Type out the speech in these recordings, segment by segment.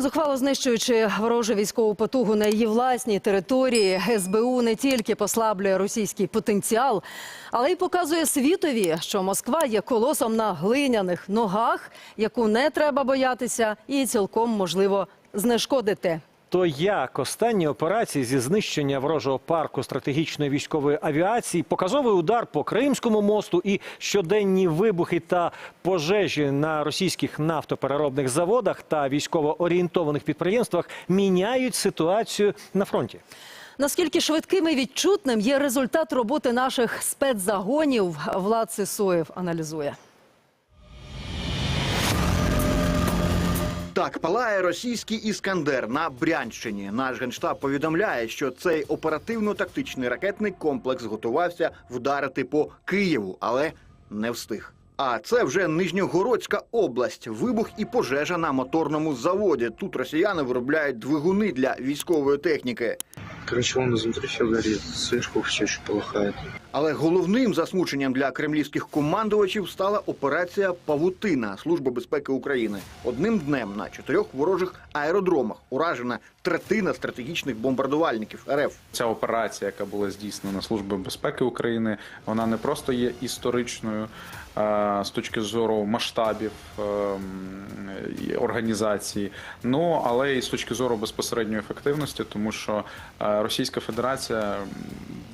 Зухвало знищуючи ворожу військову потугу на її власній території, СБУ не тільки послаблює російський потенціал, але й показує світові, що Москва є колосом на глиняних ногах, яку не треба боятися, і цілком можливо знешкодити. То як останні операції зі знищення ворожого парку стратегічної військової авіації, показовий удар по Кримському мосту і щоденні вибухи та пожежі на російських нафтопереробних заводах та військово орієнтованих підприємствах міняють ситуацію на фронті? Наскільки швидким і відчутним є результат роботи наших спецзагонів, Влад Сисоєв аналізує. Так, палає російський іскандер на Брянщині. Наш генштаб повідомляє, що цей оперативно-тактичний ракетний комплекс готувався вдарити по Києву, але не встиг. А це вже Нижньогородська область. Вибух і пожежа на моторному заводі. Тут росіяни виробляють двигуни для військової техніки. Короче, он изнутри все горит, все еще полыхает. Але головним засмученням для кремлівських командувачів стала операція Павутина Служби безпеки України. Одним днем на чотирьох ворожих аеродромах уражена третина стратегічних бомбардувальників РФ. Ця операція, яка була здійснена Службою безпеки України, вона не просто є історичною з точки зору масштабів е, м, і організації, ну але і з точки зору безпосередньої ефективності, тому що е, Російська Федерація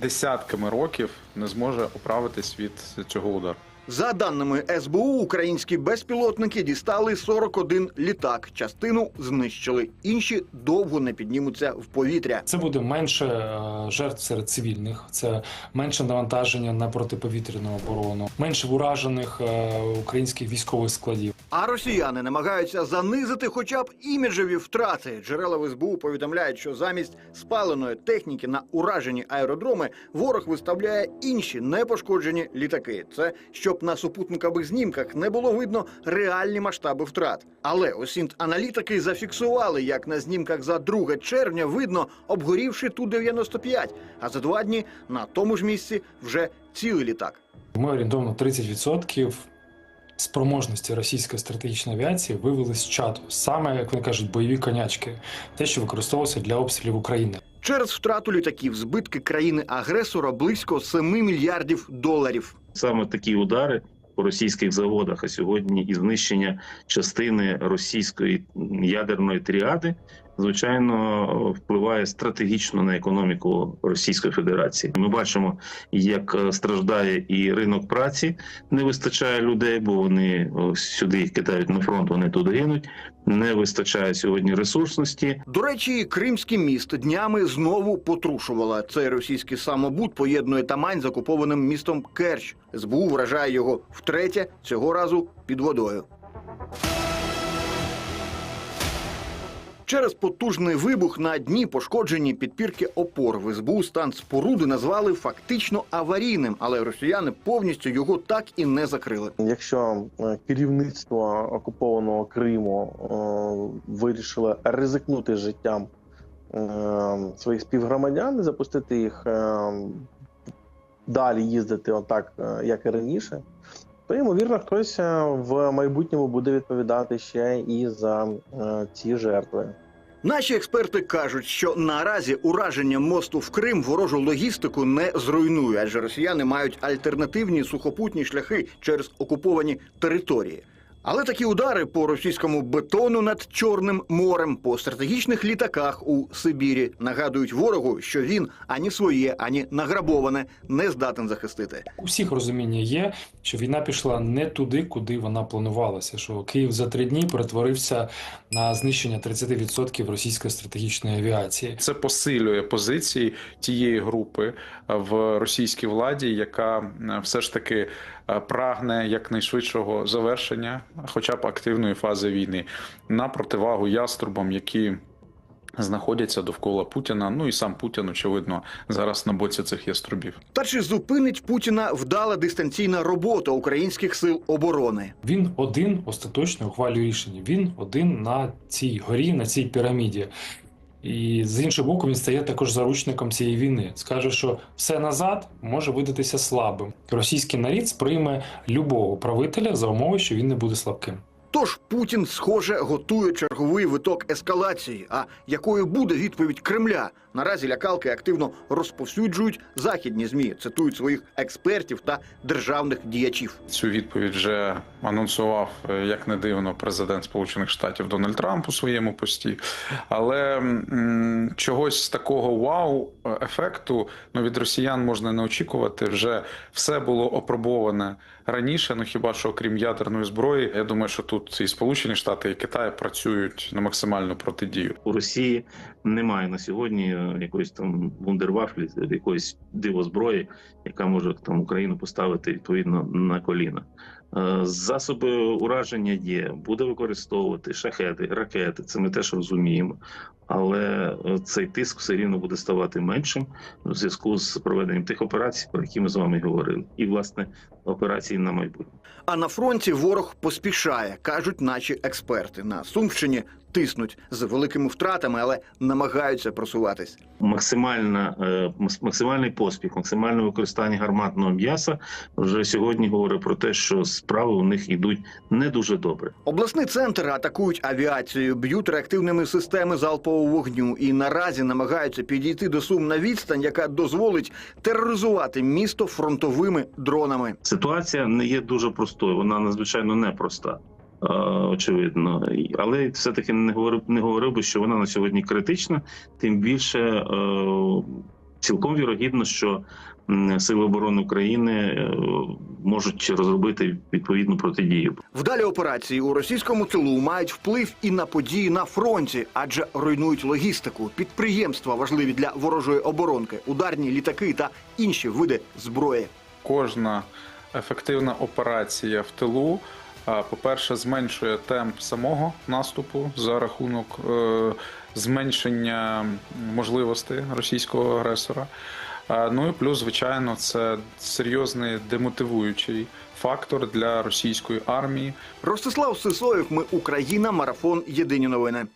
десятками років не зможе оправитись від цього удару. За даними СБУ, українські безпілотники дістали 41 літак. Частину знищили, інші довго не піднімуться в повітря. Це буде менше е, жертв серед цивільних, це менше навантаження на протиповітряну оборону, менше уражених е, українських військових складів. А росіяни намагаються занизити хоча б іміджеві втрати. Джерела в СБУ повідомляють, що замість спаленої техніки на уражені аеродроми ворог виставляє інші непошкоджені літаки. Це щоб на супутникових знімках не було видно реальні масштаби втрат. Але осінт аналітики зафіксували, як на знімках за 2 червня видно обгорівши ту 95 а за два дні на тому ж місці вже цілий літак. Ми орієнтовно 30% спроможності російської стратегічної авіації вивели з чату, саме як вони кажуть, бойові конячки, те, що використовувалося для обстрілів України. Через втрату літаків збитки країни-агресора близько 7 мільярдів доларів. Саме такі удари по російських заводах, а сьогодні і знищення частини російської ядерної тріади, звичайно, впливає стратегічно на економіку Російської Федерації. Ми бачимо, як е, страждає і ринок праці, не вистачає людей, бо вони сюди їх кидають на фронт, вони тут гинуть. Не вистачає сьогодні ресурсності. До речі, Кримський міст днями знову потрушувала. Цей російський самобут поєднує Тамань з окупованим містом Керч. СБУ вражає його втретє, цього разу під водою. Через потужний вибух на дні пошкоджені підпірки опор. В СБУ стан споруди назвали фактично аварійним, але росіяни повністю його так і не закрили. Якщо е, керівництво окупованого Криму е, вирішило ризикнути життям е, своїх співгромадян запустити їх е, далі їздити отак, е, як і раніше, то ймовірно хтось е, в майбутньому буде відповідати ще і за е, ці жертви. Наші експерти кажуть, що наразі ураження мосту в Крим ворожу логістику не зруйнує, адже росіяни мають альтернативні сухопутні шляхи через окуповані території. Але такі удари по російському бетону над Чорним морем, по стратегічних літаках у Сибірі нагадують ворогу, що він ані своє, ані награбоване не здатен захистити. У всіх розуміння є, що війна пішла не туди, куди вона планувалася. Що Київ за три дні перетворився на знищення 30% російської стратегічної авіації. Це посилює позиції тієї групи в російській владі, яка е, все ж таки прагне якнайшвидшого завершення, хоча б активної фази війни, на противагу яструбам, які знаходяться довкола Путіна. Ну і сам Путін, очевидно, зараз на боці цих яструбів. Та чи зупинить Путіна вдала дистанційна робота українських сил оборони? Він один остаточно ухвалює рішення. Він один на цій горі, на цій піраміді. І з іншого боку, він стає також заручником цієї війни. Скаже, що все назад може видатися слабим. Російський нарід сприйме любого правителя за умови, що він не буде слабким. Тож Путін, схоже, готує черговий виток ескалації. А якою буде відповідь Кремля? Наразі лякалки активно розповсюджують західні змі, цитують своїх експертів та державних діячів. Цю відповідь вже анонсував, е, як не дивно, президент Сполучених Штатів Дональд Трамп у своєму пості. Але м, чогось такого вау ефекту ну, від росіян можна не очікувати. Вже все було опробоване раніше. Ну хіба що окрім ядерної зброї, я думаю, що тут і Сполучені Штати, і Китай працюють на максимальну протидію. У Росії немає на сьогодні е, якоїсь там вундервафлі, якоїсь дивозброї, яка може там Україну поставити відповідно на коліна. Е, Засоби ураження є, буде використовувати шахети, ракети. Це ми теж розуміємо. Але е, цей тиск все рівно буде ставати меншим у зв'язку з проведенням тих операцій, про які ми з вами говорили, і власне операції на майбутнє. А на фронті ворог поспішає, кажуть наші експерти. На Сумщині тиснуть з великими втратами, але намагаються просуватись. максимальна е, максимальний поспіх, максимальне використання гарматного м'яса вже сьогодні говорить про те, що справи у них йдуть не дуже добре. Обласний центр атакують авіацією, б'ють реактивними системи залпового вогню і наразі намагаються підійти до сум на відстань, яка дозволить тероризувати місто фронтовими дронами. Ситуація не є дуже простою, вона надзвичайно непроста. Е, Очевидно, але все таки не говорив не говорив би, що вона на сьогодні критична. Тим більше е, цілком вірогідно, що Сили оборони України е, можуть розробити відповідну протидію. Вдалі операції у російському тилу мають вплив і на події на фронті, адже руйнують логістику, підприємства важливі для ворожої оборонки, ударні літаки та інші види зброї. кожна ефективна операція в тилу, по-перше, зменшує темп самого наступу за рахунок е, зменшення можливостей російського агресора. Ну і плюс, звичайно, це серйозний демотивуючий фактор для російської армії. Ростислав Сисоєв. Ми Україна. Марафон. Єдині новини.